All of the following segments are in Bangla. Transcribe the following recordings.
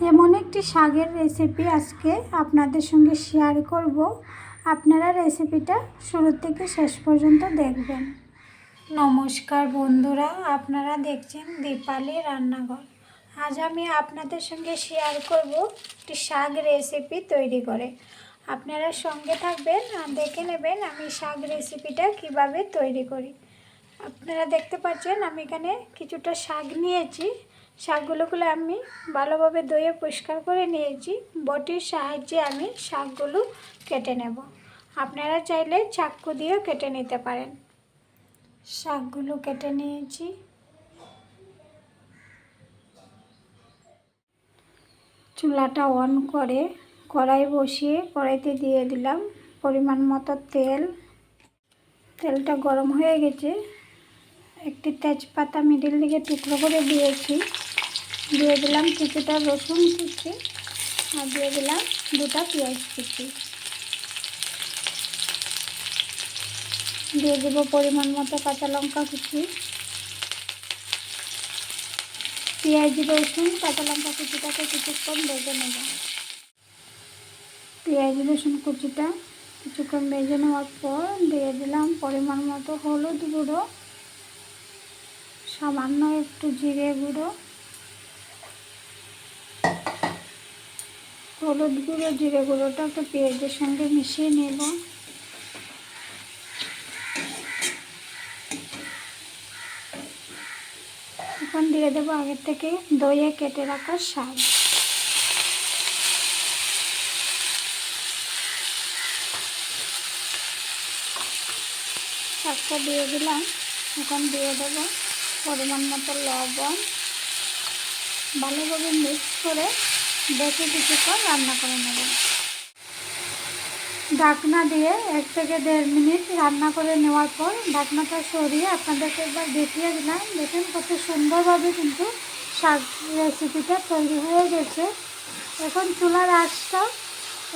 এমন একটি শাকের রেসিপি আজকে আপনাদের সঙ্গে শেয়ার করব। আপনারা রেসিপিটা শুরু থেকে শেষ পর্যন্ত দেখবেন। নমস্কার বন্ধুরা, আপনারা দেখছেন দীপালি রান্নাঘর। আজ আমি আপনাদের সঙ্গে শেয়ার করব একটি শাক রেসিপি তৈরি করে। আপনারা সঙ্গে থাকবেন আর দেখে নেবেন আমি শাক রেসিপিটা কীভাবে তৈরি করি। আপনারা দেখতে পাচ্ছেন আমি এখানে কিছুটা শাক নিয়েছি। শাকগুলোগুলো আমি ভালোভাবে ধুয়ে পরিষ্কার করে নিয়েছি। বটির সাহায্যে আমি শাকগুলো কেটে নেব। আপনারা চাইলে চাক্কু দিয়েও কেটে নিতে পারেন। শাকগুলো কেটে নিয়েছি। চুলাটা অন করে কড়াই বসিয়ে কড়াইতে দিয়ে দিলাম পরিমাণ মতো তেল। তেলটা গরম হয়ে গেছে। একটি তেজপাতা মিডিল দিকে টুকরো করে দিয়েছি। দিয়ে দিলাম কিছুটা রসুন কুচি আর দিয়ে দিলাম দুটা পেঁয়াজ কুচি। দিয়ে দেবো পরিমাণ মতো কাঁচা লঙ্কা কুচি। পেঁয়াজ, রসুন, কাঁচা লঙ্কা কুচিটাকে কিছুক্ষণ ভেজে নেব। পেঁয়াজ, রসুন কুচিটা কিছুক্ষণ ভেজে নেওয়ার পর দিয়ে দিলাম পরিমাণ মতো হলুদ গুঁড়ো। সামান্য একটু জিরে গুঁড়ো, হলুদ গুঁড়ো, জিরে গুঁড়োটা একটু পেঁয়াজের সঙ্গে মিশিয়ে নেব। এখন দিয়ে দেবো আগের থেকে দইয়ে কেটে রাখা শাক। শাকটা দিয়ে দিলাম, এখন দিয়ে দেবো পরিমাণ মতো লবণ ভালোভাবে মিক্স করে দেখে কিছুক্ষণ রান্না করে নেব। ঢাকনা দিয়ে এক থেকে দেড় মিনিট রান্না করে নেওয়ার পর ঢাকনাটা সরিয়ে আপনাদেরকে একবার দেখিয়ে দিলাম। দেখেন কত সুন্দরভাবে কিন্তু শাক রেসিপিটা তৈরি হয়ে গেছে। এখন চুলার আঁচটা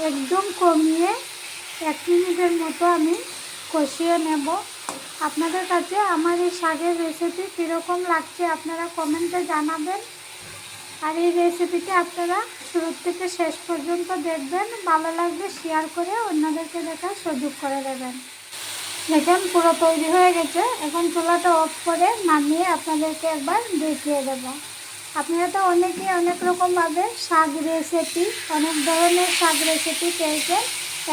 একদম কমিয়ে এক মিনিটের মতো আমি কষিয়ে নেব। আপনাদের কাছে আমার এই শাকের রেসিপি কীরকম লাগছে আপনারা কমেন্টে জানাবেন। আর এই রেসিপিটি আপনারা শুরু থেকে শেষ পর্যন্ত দেখবেন, ভালো লাগবে শেয়ার করে অন্যদেরকে দেখার সুযোগ করে দেবেন। দেখেন, পুরো তৈরি হয়ে গেছে। এখন চুলাটা অফ করে নামিয়ে আপনাদেরকে একবার দেখিয়ে দেব। আপনারা তো অনেকেই অনেক রকমভাবে শাক রেসিপি অনেক ধরনের শাক রেসিপি পেয়েছেন।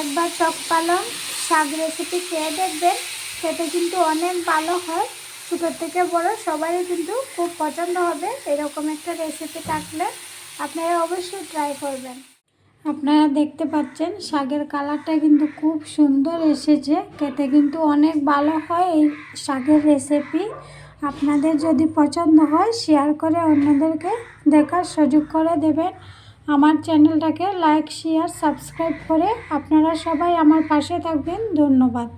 একবার চক পালং শাক রেসিপি খেয়ে দেখবেন। খেতে কিন্তু অনেক ভালো হয়। ছোটোর থেকে বড় সবারই কিন্তু খুব পছন্দ হবে এরকম একটা রেসিপি থাকলে আপনারা অবশ্যই ট্রাই করবেন। আপনারা দেখতে পাচ্ছেন শাকের কালারটা কিন্তু খুব সুন্দর এসেছে। খেতে কিন্তু অনেক ভালো হয় এই শাকের রেসিপি আপনাদের যদি পছন্দ হয় শেয়ার করে অন্যদেরকে দেখার সুযোগ করে দেবেন। আমার চ্যানেলটাকে লাইক শেয়ার সাবস্ক্রাইব করে আপনারা সবাই আমার পাশে থাকবেন। ধন্যবাদ।